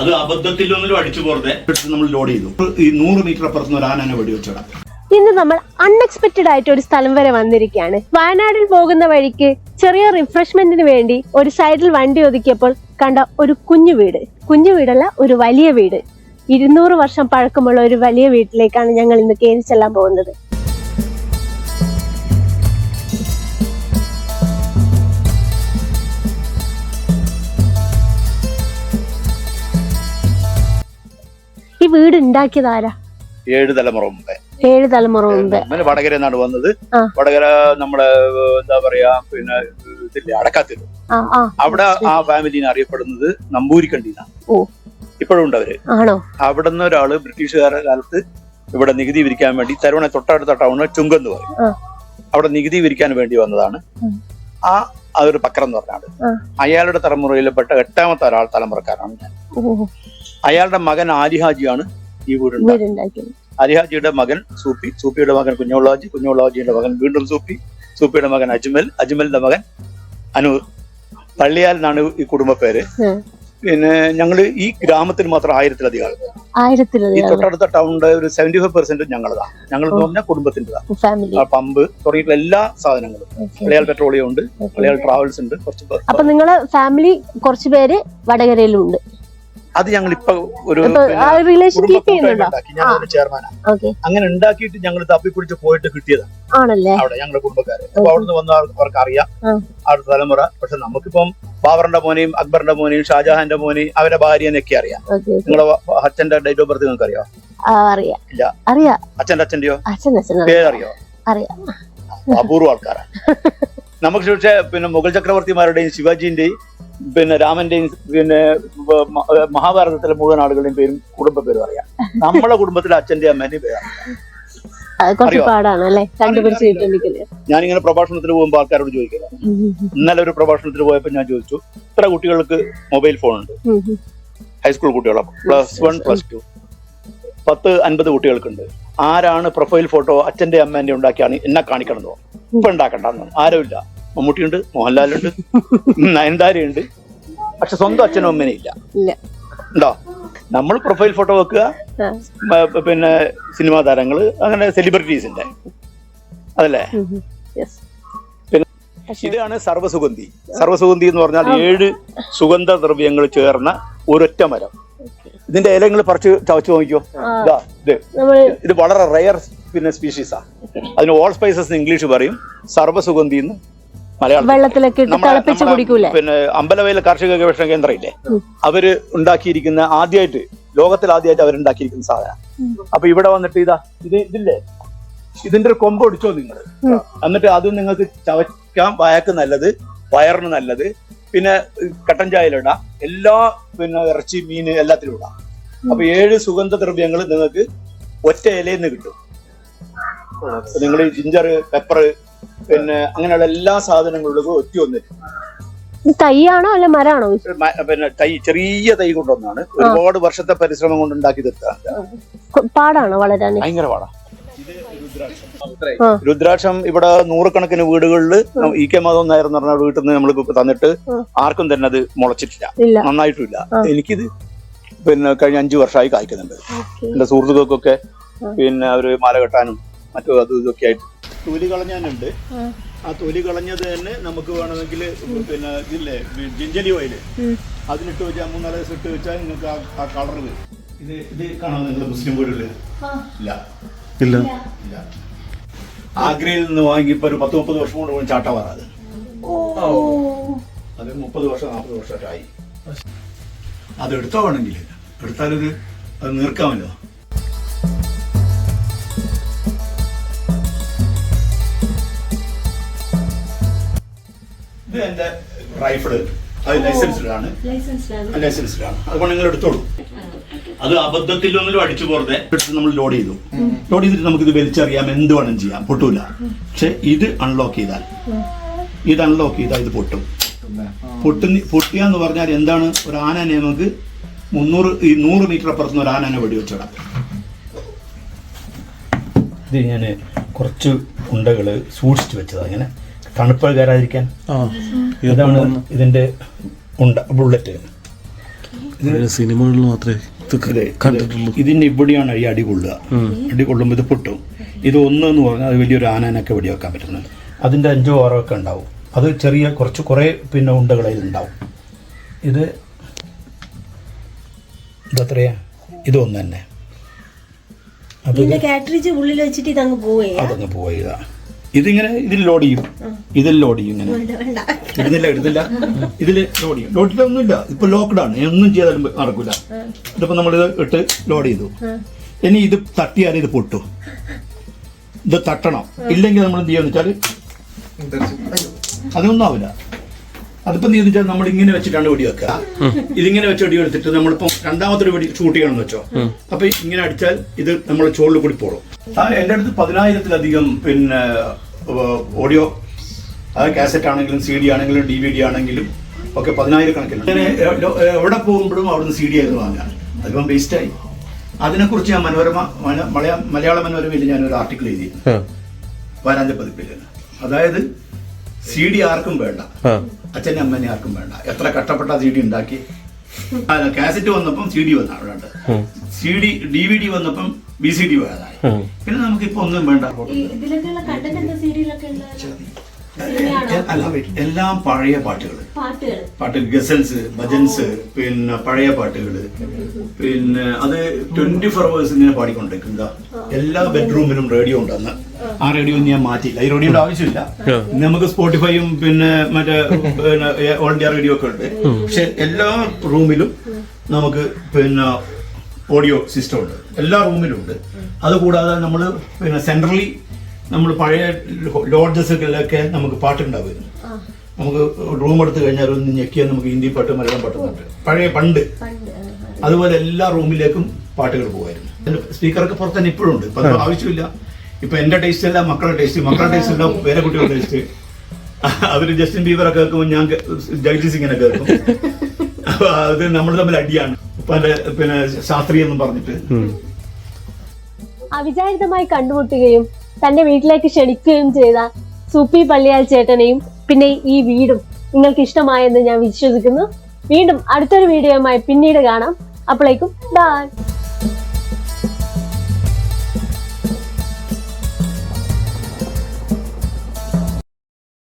അത് അബദ്ധത്തിലൊന്നിലും അടിച്ചു എടുത്ത് നമ്മൾ ലോഡ് ചെയ്തു. ഈ നൂറ് മീറ്റർ അപ്പുറത്തുനിന്ന് ഒരു ആനനെ വെടിവെച്ചിടാം ഇന്ന് നമ്മൾ അൺഎക്സ്പെക്റ്റഡ് ആയിട്ട് ഒരു സ്ഥലം വരെ വന്നിരിക്കുകയാണ്. വയനാടിൽ പോകുന്ന വഴിക്ക് ചെറിയ റിഫ്രഷ്മെന്റിന് വേണ്ടി ഒരു സൈഡിൽ വണ്ടി ഒതുക്കിയപ്പോൾ കണ്ട ഒരു കുഞ്ഞു വീട്. കുഞ്ഞു വീടല്ല ഒരു വലിയ വീട്. ഇരുന്നൂറ് വർഷം പഴക്കമുള്ള ഒരു വലിയ വീട്ടിലേക്കാണ് ഞങ്ങൾ ഇന്ന് കയറി ചെല്ലാൻ പോകുന്നത്. വീട് ഉണ്ടാക്കിയത് ആരാ ഏഴ് തലമുറ മുമ്പേ. ഏഴ് തലമുറ മുമ്പേ. അങ്ങനെ വടകര എന്നാണ് വന്നത്. വടകര നമ്മുടെ എന്താ പറയാ പിന്നെ ഇതില്ലേ അവിടെ ആ ഫാമിലിനെ അറിയപ്പെടുന്നത് നമ്പൂരിക്കണ്ടിന്നാണ്. ഇപ്പോഴും ഉണ്ട് അവർ. ആണോ? അവിടെ നിന്ന് ഒരാൾ ബ്രിട്ടീഷുകാരുടെ കാലത്ത് ഇവിടെ നികുതി വിരിക്കാൻ വേണ്ടി തരുവണ തൊട്ടടുത്ത ടൗണ് ചുങ്കെന്ന് പറയും. ആ. അവിടെ നികുതി വിരിക്കാൻ വേണ്ടി വന്നതാണ്. ആ. അതൊരു പക്രം എന്ന് പറഞ്ഞാണ്. അയാളുടെ തലമുറയിൽപ്പെട്ട എട്ടാമത്തെ ഒരാൾ തലമുറക്കാരാണ് ഞാൻ. അയാളുടെ മകൻ ആലിഹാജിയാണ് ഈ വീടുണ്ടാക്കിയത്. അലിഹാജിയുടെ മകൻ സൂപ്പി സൂപ്പിയുടെ മകൻ കുഞ്ഞോളാജി കുഞ്ഞോളാജിയുടെ മകൻ വീണ്ടും സൂപ്പി സൂപ്പിയുടെ മകൻ അജ്മൽ അജ്മലിന്റെ മകൻ അനൂർ. പള്ളിയാൽ എന്നാണ് ഈ കുടുംബ പേര്. പിന്നെ ഞങ്ങൾ ഈ ഗ്രാമത്തിൽ മാത്രം ആയിരത്തിലധികം ആളുകൾ ഈ ആയിരത്തിലധികം തൊട്ടടുത്ത ടൗണിന്റെ ഒരു സെവന്റി ഫൈവ് പെർസെന്റ് ഞങ്ങളതാണ് ഞങ്ങൾ എന്ന് പറഞ്ഞാൽ കുടുംബത്തിന്റെതാണ് പമ്പ് തുടങ്ങിയിട്ടുള്ള എല്ലാ സാധനങ്ങളും. പള്ളിയാൽ പെട്രോളിയം ഉണ്ട് പള്ളിയാൽ ട്രാവൽസ് ഉണ്ട് കുറച്ച് അപ്പൊ നിങ്ങളെ ഫാമിലി കുറച്ച് പേര് വടകരയിലുണ്ട്. അത് ഞങ്ങൾ ഇപ്പൊ ഒരു റിലേഷൻ കീപ്പ് ഞാൻ ഒരു ചെയർമാനാണ് അങ്ങനെ ഉണ്ടാക്കിയിട്ട് ഞങ്ങൾ തപ്പിപ്പിടിച്ച് പോയിട്ട് കിട്ടിയതാണ് ആണല്ലേ? അവിടെ ഞങ്ങളുടെ കുടുംബക്കാര്. അപ്പൊ അവിടുന്ന് വന്ന അവർക്ക് അറിയാം. അടുത്ത തലമുറ. പക്ഷെ നമുക്കിപ്പം ബാബറിന്റെ മോനെയും അക്ബറിന്റെ മോനെയും ഷാജഹാന്റെ മോനെയും അവരെ ഭാര്യനെയൊക്കെ അറിയാം. നിങ്ങളെ അച്ഛന്റെ ഡേറ്റ് ഓഫ് ബർത്ത് നിങ്ങൾക്ക് അറിയോ അറിയാം. ഇല്ല. അറിയാം. അച്ഛന്റെ അച്ഛന്റെയോ? പേരറിയോ? അറിയാം. അപൂർവ ആൾക്കാരാണ് നമുക്ക് പക്ഷേ പിന്നെ മുഗൾ ചക്രവർത്തിമാരുടെയും ശിവാജിന്റെയും പിന്നെ രാമന്റെയും പിന്നെ മഹാഭാരതത്തിലെ മുഴുവൻ ആളുകളുടെയും പേരും കുടുംബ പേരും അറിയാം. നമ്മളെ കുടുംബത്തിലെ അച്ഛന്റെ അമ്മേന്റെയും പേരാണ് ഞാനിങ്ങനെ പ്രഭാഷണത്തിന് പോകുമ്പോൾ ആൾക്കാരോട് ചോദിക്കുക ഇന്നലെ ഒരു പ്രഭാഷണത്തിൽ പോയപ്പോൾ ഞാൻ ചോദിച്ചു ഇത്ര കുട്ടികൾക്ക് മൊബൈൽ ഫോൺ ഉണ്ട് ഹൈസ്കൂൾ കുട്ടികളെ. പ്ലസ് വൺ പ്ലസ് ടു പത്ത് അൻപത് കുട്ടികൾക്കുണ്ട്. ആരാണ് പ്രൊഫൈൽ ഫോട്ടോ അച്ഛന്റെ അമ്മേന്റെ ഉണ്ടാക്കിയാണ് എന്നെ കാണിക്കണം എന്ന്. ഇപ്പൊ ഉണ്ടാക്കണ്ടെന്ന് ആരുമില്ല. മമ്മൂട്ടിയുണ്ട് മോഹൻലാലുണ്ട് നയൻതാരയുണ്ട്. പക്ഷെ സ്വന്തം അച്ഛനും അമ്മേനെ ഇല്ല. ഉണ്ടോ? നമ്മൾ പ്രൊഫൈൽ ഫോട്ടോ വെക്കുക പിന്നെ സിനിമാ താരങ്ങൾ അങ്ങനെ സെലിബ്രിറ്റീസിന്റെ അതല്ലേ? പിന്നെ ഇതാണ് സർവസുഗന്ധി. സർവസുഗന്ധി എന്ന് പറഞ്ഞാൽ ഏഴ് സുഗന്ധ ദ്രവ്യങ്ങൾ ചേർന്ന ഒരൊറ്റ മരം. ഇതിന്റെ ഇലങ്ങൾ പറിച്ച് ചവച്ച് നോക്കിയോ ഇതാ. ഇത് വളരെ റയർ പിന്നെ സ്പീഷീസാ അതിന് ഓൾ സ്പൈസസ് ഇംഗ്ലീഷ് പറയും. സർവസുഗന്ധി എന്ന് മലയാളം വെള്ളത്തിലൊക്കെ ഇട്ട് തിളപ്പിച്ച് കുടിക്കൂലേ? പിന്നെ അമ്പലവയൽ കാർഷിക ഗവേഷണ കേന്ദ്രം ഇല്ലേ. അവർ ഉണ്ടാക്കിയിരിക്കുന്ന ആദ്യമായിട്ട് ലോകത്തിൽ ആദ്യമായിട്ട് അവരുണ്ടാക്കിയിരിക്കുന്ന സാധനം. അപ്പൊ ഇവിടെ വന്നിട്ട് ഇതാ ഇത് ഇതില്ലേ? ഇതിന്റെ ഒരു കൊമ്പ് ഒടിച്ചോ നിങ്ങൾ. എന്നിട്ട് അത് നിങ്ങൾക്ക് ചവയ്ക്കാം. വയക്ക് നല്ലത് വയറിന് നല്ലത്. പിന്നെ കട്ടൻ ചായയിലിടാം എല്ലാ പിന്നെ ഇറച്ചി മീൻ എല്ലാത്തിലും ഇടാം. അപ്പൊ ഏഴ് സുഗന്ധദ്രവ്യങ്ങൾ നിങ്ങൾക്ക് ഒറ്റ ഇലയിൽ നിന്ന് കിട്ടും. നിങ്ങൾ ജിഞ്ചർ പെപ്പർ പിന്നെ അങ്ങനെയുള്ള എല്ലാ സാധനങ്ങളിലും ഒറ്റ ഒന്നിട്ട് തൈയാണോ അല്ല മരാണോ? പിന്നെ തൈ ചെറിയ തൈ കൊണ്ടൊന്നാണ്. ഒരുപാട് വർഷത്തെ പരിശ്രമം കൊണ്ട് ഉണ്ടാക്കി തീർത്താണ് പാടാണോ വളരാൻ? ഭയങ്കര പാടാ. രുദ്രാക്ഷം. ഇവിടെ നൂറുകണക്കിന് വീടുകളിൽ ഇ കെ മാധവൻ നായർ എന്ന് പറഞ്ഞ വീട്ടിൽ നിന്ന് നമ്മൾ തന്നിട്ട് ആർക്കും തന്നെ അത് മുളച്ചിട്ടില്ല. ഇല്ല. നന്നായിട്ടില്ല. എനിക്കിത് പിന്നെ കഴിഞ്ഞ അഞ്ചു വർഷമായി കായ്ക്കുന്നുണ്ട്. എന്റെ സുഹൃത്തുക്കൾക്കൊക്കെ പിന്നെ അവർ മാല കെട്ടാനും മറ്റു അതും ഇതൊക്കെ ആയിട്ട് തൊലി കളഞ്ഞാനുണ്ട് ആ. തൊലി കളഞ്ഞത് തന്നെ നമുക്ക് വേണമെങ്കിൽ പിന്നെ ഇതില്ലേ ജിഞ്ചലി ഓയിൽ അതിനിട്ട് അതിലിട്ട് വെച്ചാൽ മൂന്നാൽ ദിവസം ഇട്ട് വെച്ചാൽ നിങ്ങൾക്ക് ആ ആ കളർ ഇത്. ഇത് കാണാൻ നിങ്ങൾ മുസ്ലിം വീടുകളിൽ ഇല്ല. ഇല്ല. ഇല്ല. ആഗ്രയിൽ നിന്ന് വാങ്ങി ഇപ്പൊ ഒരു പത്ത് മുപ്പത് വർഷം കൊണ്ട് ചാട്ടവാറ അത് അത് മുപ്പത് വർഷം നാൽപ്പത് വർഷമൊക്കെ ആയി. അത് എടുത്തോ വേണമെങ്കിൽ? എടുത്താലത് അത് നീർക്കാമല്ലോ. ഇത് എന്റെ റൈഫിൾ അത് ലൈസൻസിലാണ് ലൈസൻസിലാണ് അതുകൊണ്ട് നിങ്ങൾ എടുത്തോളൂ. അത് അബദ്ധത്തിലൊന്നിലും അടിച്ചു പോറതെ പെട്ടെന്ന് നമ്മൾ ലോഡ് ചെയ്തു. ലോഡ് ചെയ്തിട്ട് നമുക്ക് ഇത് വലിച്ചറിയാം. എന്ത് വേണം ചെയ്യാം. പൊട്ടൂല. പക്ഷെ ഇത് അൺലോക്ക് ചെയ്താൽ. ഇത് അൺലോക്ക് ചെയ്താൽ ഇത് പൊട്ടും. പൊട്ടുന്ന പൊട്ടിയ എന്ന് പറഞ്ഞാൽ എന്താണ്? ഒരു ആനനെ നമുക്ക് മുന്നൂറ് ഈ നൂറ് മീറ്റർ അപ്പുറത്തുനിന്ന് ഒരു ആനനെ വെടിവെച്ചിടാം. ഇത് ഞാൻ കുറച്ച് ഉണ്ടകൾ സൂക്ഷിച്ചു വെച്ചതാണ് ഇങ്ങനെ. തണുപ്പ് കയറാതിരിക്കാൻ ഇതാണ് ഇതിന്റെ ഉണ്ട ബുള്ളറ്റ് സിനിമകളിൽ മാത്രമേ ഇതൊക്കെ ഇതെ, കണ്ടിട്ടുള്ളൂ. ഇത് ഇതിന് ഇവിടെയാണ് ഈ അടി കൊള്ളുക. അടി കൊള്ളുമ്പോൾ ഇത് പൊട്ടും. ഇത് ഒന്ന് എന്ന് പറഞ്ഞാൽ അത് വലിയൊരു ആനനൊക്കെ വെടിവെക്കാൻ പറ്റുന്നത് അതിന്റെ അഞ്ചോ ആറോ ഒക്കെ ഉണ്ടാവും. അത് ചെറിയ കുറച്ച് കുറേ പിന്നെ ഉണ്ടകളിൽ ഉണ്ടാവും. ഇത് ഇതത്രയാ? ഇത് ഒന്ന് തന്നെ. ഉള്ളിൽ വെച്ചിട്ട് ഇതങ്ങ് പോവേ അതങ്ങ് പോയതാ ഇതിങ്ങനെ ഇതിൽ ലോഡ് ചെയ്യും. ഇതിൽ ലോഡ് ചെയ്യും ഇങ്ങനെ. ഇടുന്നില്ല ഇടുന്നില്ല. ഇതിൽ ലോഡ് ചെയ്യും. ലോഡ് ചെയ്തൊന്നുമില്ല ഇപ്പൊ ലോക്ക്ഡൌൺ ഒന്നും ചെയ്താലും നടക്കില്ല ഇതിപ്പോ നമ്മളിത് ഇട്ട് ലോഡ് ചെയ്തു. ഇനി ഇത് തട്ടിയാൽ ഇത് പൊട്ടു? ഇത് തട്ടണം. ഇല്ലെങ്കിൽ നമ്മൾ എന്ത് ചെയ്യാന്ന് വെച്ചാൽ അതൊന്നും ആവില്ല. അതിപ്പോ നീ വെച്ചാൽ നമ്മൾ ഇങ്ങനെ വെച്ചിട്ടാണ് വെടി വെക്കുക. ഇതിങ്ങനെ വെച്ച് വെടി എടുത്തിട്ട് നമ്മളിപ്പം രണ്ടാമത്തെ ഒരു വെടി ഷൂട്ട് ചെയ്യണമെന്ന് വെച്ചോ. അപ്പൊ ഇങ്ങനെ അടിച്ചാൽ ഇത് നമ്മൾ ചോളിൽ കൂടി പോകും. എന്റെ അടുത്ത് പതിനായിരത്തിലധികം പിന്നെ ഓഡിയോ അത് കാസറ്റ് ആണെങ്കിലും സി ഡി ആണെങ്കിലും ഡി വി ഡി ആണെങ്കിലും ഒക്കെ പതിനായിരക്കണക്കിന് അങ്ങനെ എവിടെ പോകുമ്പോഴും അവിടുന്ന് സി ഡി ആയിരുന്നു വാങ്ങാൻ അതിപ്പം വേസ്റ്റായി അതിനെക്കുറിച്ച് ഞാൻ മനോരമ മന- മലയാ മലയാള മനോരമയിൽ ഞാൻ ഒരു ആർട്ടിക്കിൾ എഴുതി വാരാന്ത്യ പതിപ്പിൽ. അതായത് സി ഡി ആർക്കും വേണ്ട. അച്ഛനെ അമ്മനെ ആർക്കും വേണ്ട. എത്ര കഷ്ടപ്പെട്ട സി ഡി ഉണ്ടാക്കി? അല്ല കാസറ്റ് വന്നപ്പം സി ഡി വന്നാണ് വേണ്ടത് C D D V D വന്നപ്പം ബി സി ഡി വേണമായി പിന്നെ നമുക്ക് ഇപ്പൊ ഒന്നും വേണ്ട. എന്താ അല്ല എല്ലാം പഴയ പാട്ടുകൾ. പാട്ടുകൾ. പാട്ട് ഗസൽസ് ഭജൻസ് പിന്നെ പഴയ പാട്ടുകൾ. പിന്നെ അത് ട്വന്റി ഫോർ അവേഴ്സ് ഇങ്ങനെ പാടിക്കൊണ്ടിരിക്കുക എല്ലാ ബെഡ്റൂമിനും റേഡിയോ ഉണ്ടെന്ന്. ആ റേഡിയോ ഞാൻ മാറ്റിയില്ല. ഈ റേഡിയോയുടെ ആവശ്യമില്ല. നമുക്ക് സ്പോട്ടിഫൈയും പിന്നെ മറ്റേ പിന്നെ ഓൾ ഇന്ത്യ റേഡിയോ ഒക്കെ ഉണ്ട്. പക്ഷെ എല്ലാ റൂമിലും നമുക്ക് പിന്നെ ഓഡിയോ സിസ്റ്റം ഉണ്ട്. എല്ലാ റൂമിലും ഉണ്ട്. അതുകൂടാതെ നമ്മൾ പിന്നെ സെൻട്രലി നമ്മൾ പഴയ ലോഡ്ജസുകളിലൊക്കെ നമുക്ക് പാട്ടുണ്ടാവുമായിരുന്നു. നമുക്ക് റൂം എടുത്തു കഴിഞ്ഞാൽ ഒന്ന് ഞെക്കിയാൽ നമുക്ക് ഹിന്ദി പാട്ട് മലയാളം പാട്ട് പാട്ട് പഴയ പണ്ട്. അതുപോലെ എല്ലാ റൂമിലേക്കും പാട്ടുകൾ പോകുമായിരുന്നു സ്പീക്കറൊക്കെ പുറത്ത് തന്നെ ഇപ്പോഴും ഉണ്ട്. ഇപ്പൊ ആവശ്യമില്ല. ഇപ്പൊ എന്റെ ടേസ്റ്റ് അല്ല മക്കളുടെ ടേസ്റ്റ് മക്കളുടെ ടേസ്റ്റ് അല്ല വേറെ കുട്ടികളുടെ ടേസ്റ്റ് അവർ ജസ്റ്റിൻ ബീബറൊക്കെ കേൾക്കുമ്പോൾ ഞാൻ ജഗ്ജി സിംഗിനെ കേൾക്കും. അപ്പൊ അത് നമ്മൾ തമ്മിൽ അടിയാണ്. പല പിന്നെ ശാസ്ത്രീയ എന്നും പറഞ്ഞിട്ട് അവിചാരിതമായി കണ്ടുമുട്ടുകയും തന്റെ വീട്ടിലേക്ക് ക്ഷണിക്കുകയും ചെയ്ത സൂപ്പി പള്ളിയാൽ ചേട്ടനെയും പിന്നെ ഈ വീടും നിങ്ങൾക്ക് ഇഷ്ടമായെന്ന് ഞാൻ വിശ്വസിക്കുന്നു. വീണ്ടും അടുത്തൊരു വീഡിയോയുമായി പിന്നീട് കാണാം. അപ്പോഴേക്കും ബൈ